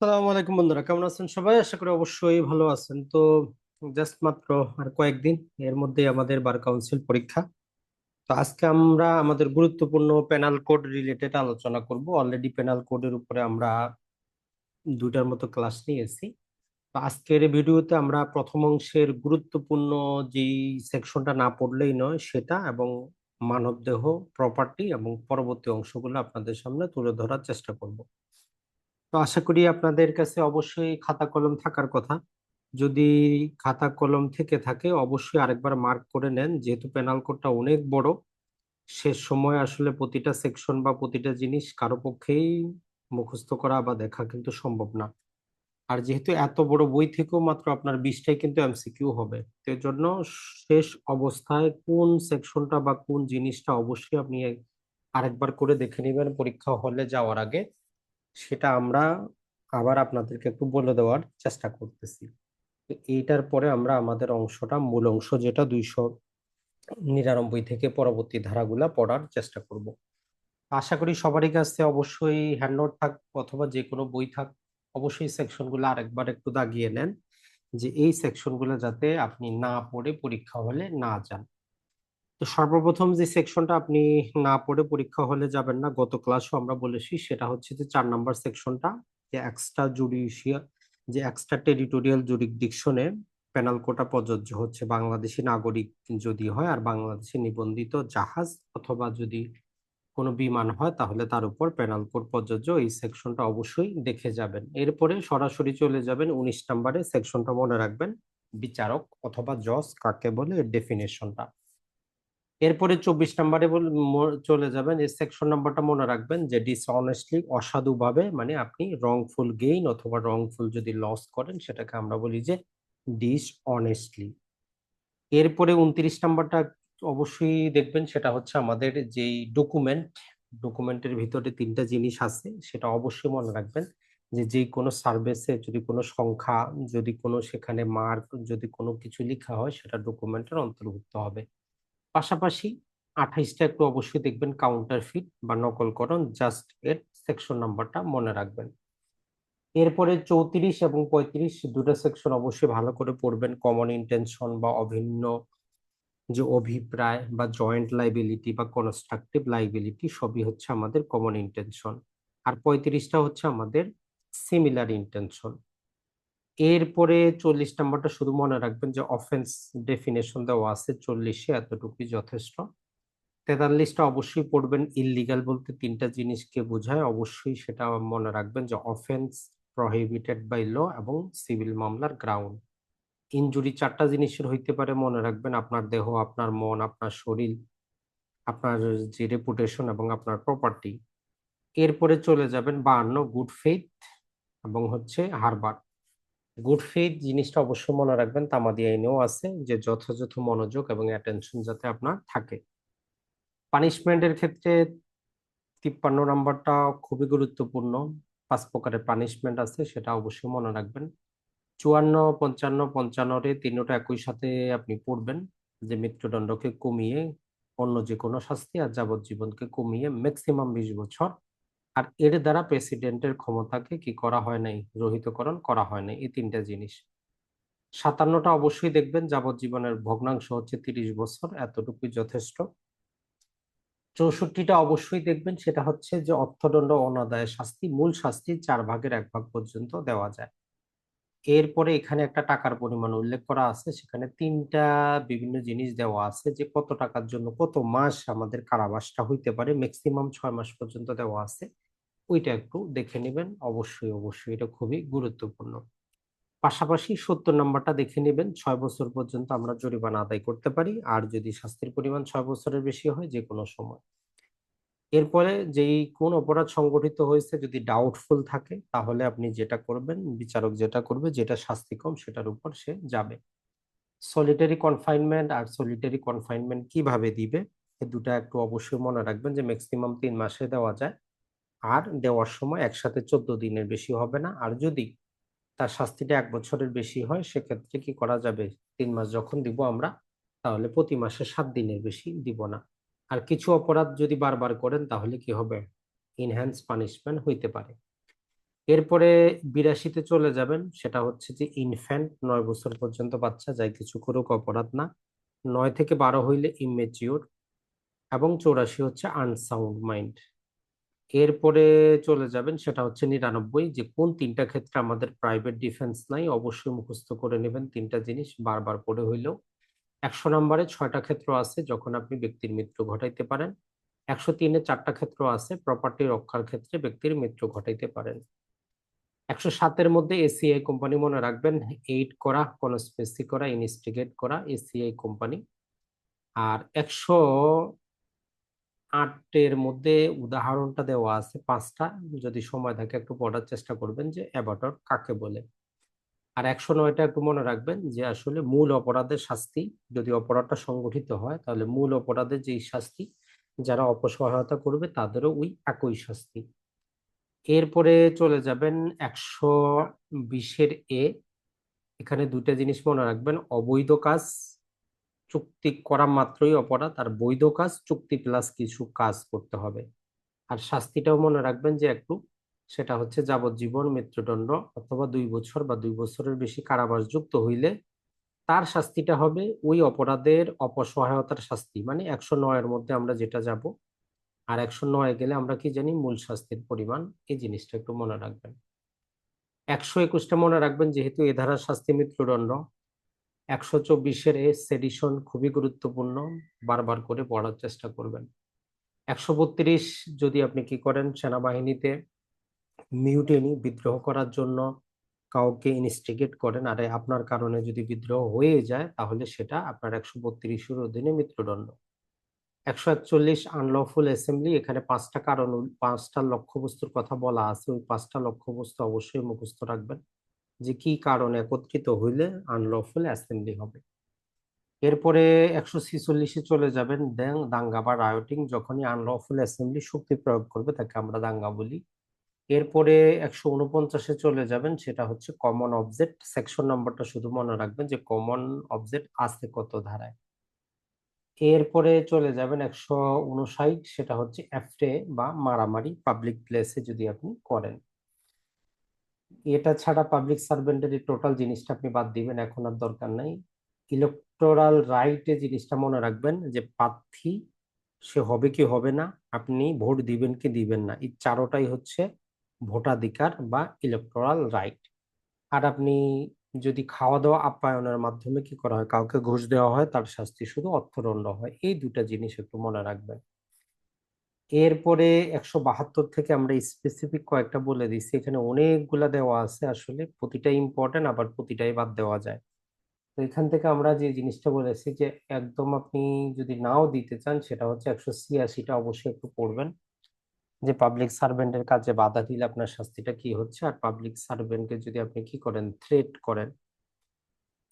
সালামু আলাইকুম বন্ধুরা, কেমন আছেন সবাই? আশা করি অবশ্যই ভালো আছেন। তো জাস্ট মাত্র আর কয়েকদিন এর মধ্যে আমাদের বার কাউন্সিল পরীক্ষা। তো আজকে আমরা আমাদের গুরুত্বপূর্ণ পেনাল কোড রিলেটেড আলোচনা করব। অলরেডি পেনাল কোডের উপরে আমরা দুইটার মতো ক্লাস নিয়েছি। তো আজকের ভিডিওতে আমরা প্রথম অংশের গুরুত্বপূর্ণ যেই সেকশনটা না পড়লেই নয় সেটা এবং মানবদেহ প্রপার্টি এবং পরবর্তী অংশগুলো আপনাদের সামনে তুলে ধরার চেষ্টা করব। তো আশা করি আপনাদের কাছে অবশ্যই খাতা কলম থাকার কথা। যদি খাতা কলম থেকে থাকে, অবশ্যই আরেকবার মার্ক করে নেন। যেহেতু পেনাল কোডটা অনেক বড় শেষ সময় আসলে প্রতিটা সেকশন বা প্রতিটা জিনিস কারও পক্ষেই মুখস্থ করা বা দেখা কিন্তু সম্ভব না। আর যেহেতু এত বড় বই থেকেও মাত্র আপনার বিশটাই কিন্তু এমসিকিউ হবে। এর জন্য শেষ অবস্থায় কোন সেকশনটা বা কোন জিনিসটা অবশ্যই আপনি আরেকবার করে দেখে নেবেন পরীক্ষা হলে যাওয়ার আগে। সেটা আমরা আবার আপনাদেরকে একটু বলে দেওয়ার চেষ্টা করতেছি। এইটার পরে আমরা আমাদের অংশটা, মূল অংশ যেটা দুইশো নিরানব্বই থেকে পরবর্তী ধারাগুলা পড়ার চেষ্টা করব। আশা করি সবারই কাছে অবশ্যই হ্যান্ডনোট থাক অথবা যে কোনো বই থাক, অবশ্যই সেকশনগুলো আরেকবার একটু দাগিয়ে নেন যে এই সেকশনগুলো যাতে আপনি না পড়ে পরীক্ষা হলে না যান। তো সর্বপ্রথম যে সেকশনটা আপনি না পড়ে পরীক্ষা হলে যাবেন না, গত ক্লাসও আমরা বলেছি, সেটা হচ্ছে যে চার নাম্বার সেকশনটা যে এক্সট্রা জুডিশিয়াল যে এক্সট্রা টেরিটোরিয়াল জুরিকডিকশনে পেনাল কোটা প্রযোজ্য হচ্ছে। বাংলাদেশি নাগরিক যদি হয় আর বাংলাদেশে নিবন্ধিত জাহাজ অথবা যদি কোনো বিমান হয়, তাহলে তার উপর পেনাল কোড প্রযোজ্য। এই সেকশনটা অবশ্যই দেখে যাবেন। এরপরে সরাসরি চলে যাবেন উনিশ নাম্বারে। সেকশনটা মনে রাখবেন, বিচারক অথবা জজ কাকে বলে ডেফিনেশনটা এরপরে চব্বিশ নাম্বারে চলে যাবেন। এই সেকশন নাম্বারটা মনে রাখবেন যে ডিসঅনেস্টলি অসাধুভাবে মানে আপনি রংফুল গেইন অথবা রংফুল যদি লস করেন, সেটাকে আমরা বলি যে ডিসঅনেস্টলি এরপরে উনত্রিশ নাম্বারটা অবশ্যই দেখবেন, সেটা হচ্ছে আমাদের যেই ডকুমেন্ট ডকুমেন্টের ভিতরে তিনটা জিনিস আছে, সেটা অবশ্যই মনে রাখবেন যে যে কোনো সার্ভিসে যদি কোনো সংখ্যা, যদি কোনো সেখানে মার্ক যদি কোনো কিছু লেখা হয়, সেটা ডকুমেন্টের অন্তর্ভুক্ত হবে। পাশাপাশি আঠাইশটা একটু অবশ্যই দেখবেন কাউন্টার ফিট বা নকলকরণ জাস্ট এর সেকশন নাম্বারটা মনে রাখবেন। এরপরে চৌত্রিশ এবং পঁয়ত্রিশ দুটো সেকশন অবশ্যই ভালো করে পড়বেন কমন ইন্টেনশন বা অভিন্ন যে অভিপ্রায় বা জয়েন্ট লাইবিলিটি বা কনস্ট্রাকটিভ লাইবিলিটি সবই হচ্ছে আমাদের কমন ইন্টেনশন আর পঁয়ত্রিশটা হচ্ছে আমাদের সিমিলার ইন্টেনশন এরপরে চল্লিশ নাম্বারটা শুধু মনে রাখবেন যে অফেন্স ডেফিনেশন দেওয়া আছে, চল্লিশে এতটুকুই যথেষ্ট। তেতাল্লিশটা অবশ্যই পড়বেন ইললিগাল বলতে তিনটা জিনিসকে বোঝায়, অবশ্যই সেটা মনে রাখবেন যে অফেন্স প্রহিবিটেড বাই ল এবং সিভিল মামলার গ্রাউন্ড ইনজুরি চারটা জিনিসের হইতে পারে, মনে রাখবেন আপনার দেহ, আপনার মন, আপনার শরীর, আপনার যে রেপুটেশন এবং আপনার প্রপার্টি এরপরে চলে যাবেন বাহান্ন গুড ফেথ এবং হচ্ছে হারবার গুড ফেইথ জিনিসটা অবশ্যই মনে রাখবেন, তামাদি আইনেও আছে যে যথাযথ মনোযোগ এবং অ্যাটেনশন যাতে আপনার থাকে। পানিশমেন্টের ক্ষেত্রে তিপ্পান্ন নাম্বারটা খুবই গুরুত্বপূর্ণ। পাঁচ প্রকারের পানিশমেন্ট আছে, সেটা অবশ্যই মনে রাখবেন। চুয়ান্ন, পঞ্চান্ন, পঞ্চান্নরে তিনটা একই সাথে আপনি পড়বেন যে মৃত্যুদণ্ডকে কমিয়ে অন্য যে কোনো শাস্তি আর যাবজ্জীবনকে কমিয়ে ম্যাক্সিমাম বিশ বছর আর এর দ্বারা প্রেসিডেন্টের ক্ষমতাকে কি করা হয় নাই? রহিতকরণ করা হয় নাই, এই তিনটা জিনিস। সাতান্নটা অবশ্যই দেখবেন, যাবজ্জীবনের ভগ্নাংশ হচ্ছে তিরিশ বছর, এতটুকুই যথেষ্ট। চৌষট্টিটা অবশ্যই দেখবেন, সেটা হচ্ছে যে অর্থদণ্ড অনাদায় শাস্তি, মূল শাস্তি চার ভাগের এক ভাগ পর্যন্ত দেওয়া যায়। এরপরে এখানে একটা টাকার পরিমাণ উল্লেখ করা আছে। সেখানে তিনটা বিভিন্ন জিনিস দেওয়া আছে যে কত টাকার জন্য কত মাস আমাদের কারাবাসটা হইতে পারে ম্যাক্সিমাম ছয় মাস পর্যন্ত দেওয়া আছে। ওইটা একটু দেখে নেবেন। অবশ্যই অবশ্যই এটা খুবই গুরুত্বপূর্ণ। পাশাপাশি সত্তর নাম্বারটা দেখে নেবেন। ছয় বছর পর্যন্ত আমরা জরিমানা আদায় করতে পারি। আর যদি শাস্তির পরিমাণ ছয় বছরের বেশি হয় যে কোনো সময়। এরপরে যেই কোন অপরাধ সংগঠিত হয়েছে যদি ডাউটফুল থাকে, তাহলে আপনি যেটা করবেন, বিচারক যেটা করবে, যেটা শাস্তি কম সেটার উপর সে যাবে। সলিটারি কনফাইনমেন্ট আর সলিটারি কনফাইনমেন্ট কীভাবে দিবে এই দুটা একটু অবশ্যই মনে রাখবেন যে ম্যাক্সিমাম তিন মাসে দেওয়া যায়। আর দেওয়ার সময় একসাথে চোদ্দ দিনের বেশি হবে না। আর যদি তার শাস্তিটা এক বছরের বেশি হয়, সেক্ষেত্রে কি করা যাবে? তিন মাস যখন দিব আমরা, তাহলে প্রতি মাসে সাত দিনের বেশি দিব না। আর কিছু অপরাধ যদি বারবার করেন, তাহলে কি হবে? ইনহ্যান্স পানিশমেন্ট হইতে পারে। এরপরে বিরাশিতে চলে যাবেন, সেটা হচ্ছে যে ইনফ্যান্ট নয় বছর পর্যন্ত বাচ্চা, যাই কিছু করুক, অপরাধ না। নয় থেকে বারো হইলে ইমেচিওর এবং চৌরাশি হচ্ছে আনসাউন্ড মাইন্ড এরপরে চলে যাবেন, সেটা হচ্ছে নিরানব্বই, যে কোন তিনটা ক্ষেত্রে আমাদের প্রাইভেট ডিফেন্স নাই, অবশ্যই মুখস্থ করে নেবেন তিনটা জিনিস বারবার পড়ে হইলেও। একশো নম্বরে ছয়টা ক্ষেত্র আছে যখন আপনি ব্যক্তির মৃত্যু ঘটাইতে পারেন। একশো তিনে চারটা ক্ষেত্র আছে প্রপার্টি রক্ষার ক্ষেত্রে ব্যক্তির মৃত্যু ঘটাইতে পারেন। একশো সাতের মধ্যে এসিআই কোম্পানি মনে রাখবেন এইট করা কনস্পেসি করা ইনস্টিগেট করা এসিআই কোম্পানি আর একশো আটের মধ্যে উদাহরণটা দেওয়া আছে পাঁচটা, যদি সময় থাকে একটু পড়ার চেষ্টা করবেন যে অ্যাবাটর কাকে বলে। আর একশো নয়টা একটু মনে রাখবেন যে আসলে মূল অপরাধের শাস্তি যদি অপরাধটা সংগঠিত হয়, তাহলে মূল অপরাধের যেই শাস্তি যারা অপসহায়তা করবে তাদেরও ওই একই শাস্তি। এরপরে চলে যাবেন একশো বিশের এ। এখানে দুইটা জিনিস মনে রাখবেন, অবৈধ কাজ চুক্তি করা মাত্রই অপরাধ আর বৈধ কাজ চুক্তি প্লাস কিছু কাজ করতে হবে। আর শাস্তিটাও মনে রাখবেন যে একটু সেটা হচ্ছে যাবজ্জীবন, মৃত্যুদণ্ড অথবা দুই বছর বা দুই বছরের বেশি কারাবাস যুক্ত হইলে তার শাস্তিটা হবে ওই অপরাধের অপসহায়তার শাস্তি। মানে একশো নয়ের মধ্যে আমরা যেটা যাব আর একশো নয় গেলে আমরা কি জানি মূল শাস্তির পরিমাণ। এই জিনিসটা একটু মনে রাখবেন। একশো একুশটা মনে রাখবেন যেহেতু এ ধারার শাস্তি মৃত্যুদণ্ড। একশো চব্বিশের এ সেডিশন খুবই গুরুত্বপূর্ণ। বারবার করে পড়ার চেষ্টা করবেন। একশো বত্রিশ যদি আপনি কি করেন সেনাবাহিনীতে মিউটেনি বিদ্রোহ করার জন্য কাউকে ইনস্টিগেট করেন, আর আপনার কারণে যদি বিদ্রোহ হয়ে যায়, তাহলে সেটা আপনার একশো বত্রিশের অধীনে মৃত্যুদণ্ড। একশো একচল্লিশ আনলফুল অ্যাসেম্বলি এখানে পাঁচটা কারণ পাঁচটা লক্ষ্যবস্তুর কথা বলা আছে, ওই পাঁচটা লক্ষ্যবস্তু অবশ্যই মুখস্থ রাখবেন যে কি কারণ একত্রিত হইলে আনলফুল অ্যাসেম্বলি হবে। এরপরে একশো ছিচল্লিশে চলে যাবেন, দেন দাঙ্গা বা রায়োটিং যখনই আনলফুল অ্যাসেম্বলি শক্তি প্রয়োগ করবে, তাকে আমরা দাঙ্গা বলি। এরপরে একশো উনপঞ্চাশে চলে যাবেন, সেটা হচ্ছে কমন অবজেক্ট সেকশন নাম্বারটা শুধু মনে রাখবেন যে কমন অবজেক্ট আছে কত ধারায়। এরপরে চলে যাবেন একশো উনষাট, সেটা হচ্ছে অ্যাফটে বা মারামারি পাবলিক প্লেসে যদি আপনি করেন। এটা ছাড়া পাবলিক সার্ভেন্টের এই টোটাল জিনিসটা আপনি বাদ দিবেন, এখন আর দরকার নাই। ইলেকটোরাল রাইটে জিনিসটা মনে রাখবেন যে প্রার্থী, সে হবে কি হবে না, আপনি ভোট দিবেন কি দিবেন না। এই চারোটাই হচ্ছে ভোটাধিকার বা ইলেকটোরাল রাইট আর আপনি যদি খাওয়া দাওয়া আপ্যায়নের মাধ্যমে কি করা হয়? কাউকে ঘুষ দেওয়া হয়, তার শাস্তি শুধু অর্থদণ্ড হয়। এই দুটা জিনিস একটু মনে রাখবেন। এরপরে একশো বাহাত্তর থেকে আমরা স্পেসিফিক কয়েকটা বলে দিচ্ছি। এখানে অনেকগুলা দেওয়া আছে আসলে। প্রতিটা ইম্পর্টেন্ট আবার প্রতিটাই বাদ দেওয়া যায়। তো এখান থেকে আমরা যে জিনিসটা বলেছি যে, একদম আপনি যদি নাও দিতে চান, সেটা হচ্ছে একশো ছিয়াশিটা অবশ্যই একটু পড়বেন। যে পাবলিক সার্ভেন্টের কাজে বাধা দিলে আপনার শাস্তিটা কি হচ্ছে? আর পাবলিক সার্ভেন্টকে যদি আপনি কি করেন? থ্রেট করেন।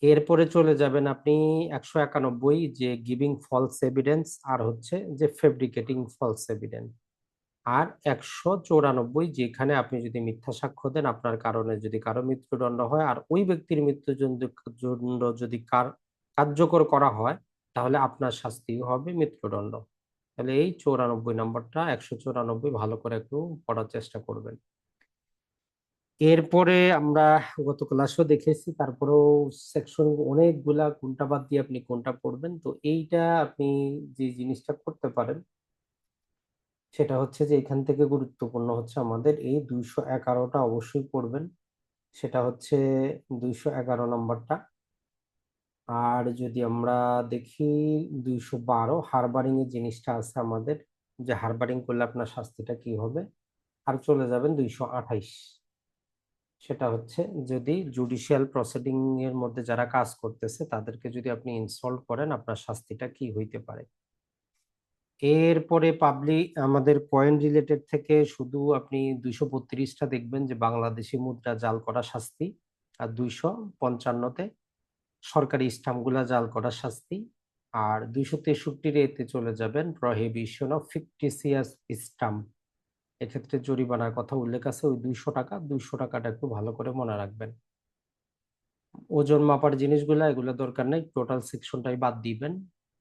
এরপরে চলে যাবেন আপনি একশো একানব্বই যে গিভিং ফলস এভিডেন্স আর হচ্ছে যে ফেব্রিকেটিং ফলস এভিডেন্স আর একশো চৌরানব্বই যেখানে আপনি যদি মিথ্যা সাক্ষ্য দেন, আপনার কারণে যদি কারও মৃত্যুদণ্ড হয় আর ওই ব্যক্তির জন্য যদি কার্যকর করা হয়, তাহলে আপনার শাস্তি হবে, মৃত্যুদণ্ড। তাহলে এই চৌরানব্বই নাম্বারটা একশো চৌরানব্বই ভালো করে একটু পড়ার চেষ্টা করবেন। এরপরে আমরা গত ক্লাসও দেখেছি, তারপরেও সেকশন অনেকগুলা কোনটা বাদ দিয়ে আপনি কোনটা পড়বেন, তো এইটা আপনি যে জিনিসটা করতে পারেন, সেটা হচ্ছে যে এখান থেকে গুরুত্বপূর্ণ হচ্ছে আমাদের এই দুইশো এগারোটা অবশ্যই পড়বেন। সেটা হচ্ছে দুইশো এগারো নম্বরটা। আর যদি আমরা দেখি দুইশো বারো হারবারিং এর জিনিসটা আছে আমাদের, যে হারবারিং করলে আপনার শাস্তিটা কি হবে? আর চলে যাবেন দুইশো আঠাইশ। সেটা হচ্ছে যদি জুডিশিয়াল প্রসিডিং এর মধ্যে যারা কাজ করতেছে, তাদেরকে যদি আপনি ইনসল্ট করেন, আপনার শাস্তিটা কি হইতে পারে? এরপরে পাবলিক আমাদের পয়েন্ট রিলেটেড থেকে শুধু আপনি দুইশো বত্রিশটা দেখবেন যে বাংলাদেশি মুদ্রা জাল করা শাস্তি, আর দুইশো পঞ্চান্নতে সরকারি স্টাম্পগুলা জাল করা শাস্তি। আর দুইশো তেষট্টির এতে চলে যাবেন প্রহিবিশন অফ ফিকটিসিয়াস স্টাম্প এক্ষেত্রে জরিমানার কথা উল্লেখ আছে, ওই দুইশো টাকা, দুইশো টাকাটা একটু ভালো করে মনে রাখবেন। ওজন মাপার জিনিসগুলা, এগুলো দরকার নেই টোটাল সেকশনটাই বাদ দিবেন।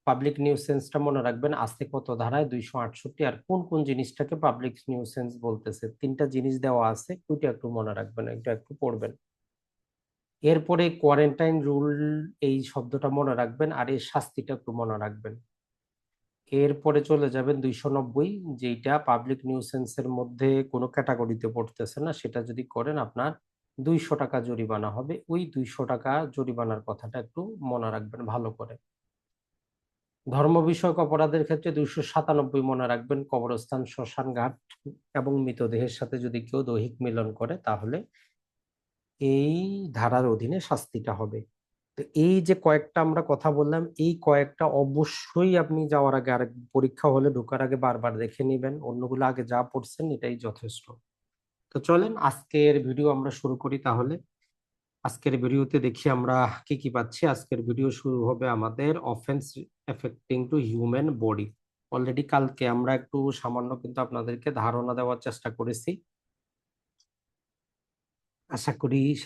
পাবলিক নিউসেন্সটা মনে রাখবেন, আজকে কত ধারায় দুইশো আটষট্টি, আর কোন কোন জিনিসটাকে পাবলিক নিউসেন্স বলতেছে? তিনটা জিনিস দেওয়া আছে, ওইটা একটু মনে রাখবেন এটা একটু পড়বেন। এরপরে কোয়ারেন্টাইন রুল এই শব্দটা মনে রাখবেন আর এর শাস্তিটা একটু মনে রাখবেন। এরপরে চলে যাবেন দুইশো নব্বই যেটা পাবলিক নিউসেন্সের মধ্যে কোনো ক্যাটাগরিতে পড়তেছে না, সেটা যদি করেন আপনার দুইশো টাকা জরিমানা হবে। ওই দুইশো টাকা জরিমানার কথাটা একটু মনে রাখবেন ভালো করে। ধর্ম বিষয়ক অপরাধের ক্ষেত্রে দুইশো সাতানব্বই মনে রাখবেন, কবরস্থান শ্মশান ঘাট এবং মৃতদেহের সাথে যদি কেউ দৈহিক মিলন করে, তাহলে এই ধারার অধীনে শাস্তিটা হবে। তো এই যে কয়েকটা আমরা কথা বললাম, এই কয়েকটা অবশ্যই আপনি যাওয়ার আগে আর পরীক্ষা হলে ঢোকার আগে বারবার দেখে নিবেন। অন্যগুলো আগে যা পড়ছেন এটাই যথেষ্ট। তো চলেন আজকের ভিডিও আমরা শুরু করি তাহলে। আজকের ভিডিওতে দেখি আমরা কি কি পাচ্ছি। আজকের ভিডিও শুরু হবে আমাদের offence affecting to human body already কালকে আমরা একটু সামান্য কিন্তু আপনাদেরকে ধারণা দেওয়ার চেষ্টা করেছি। আশা করি সেই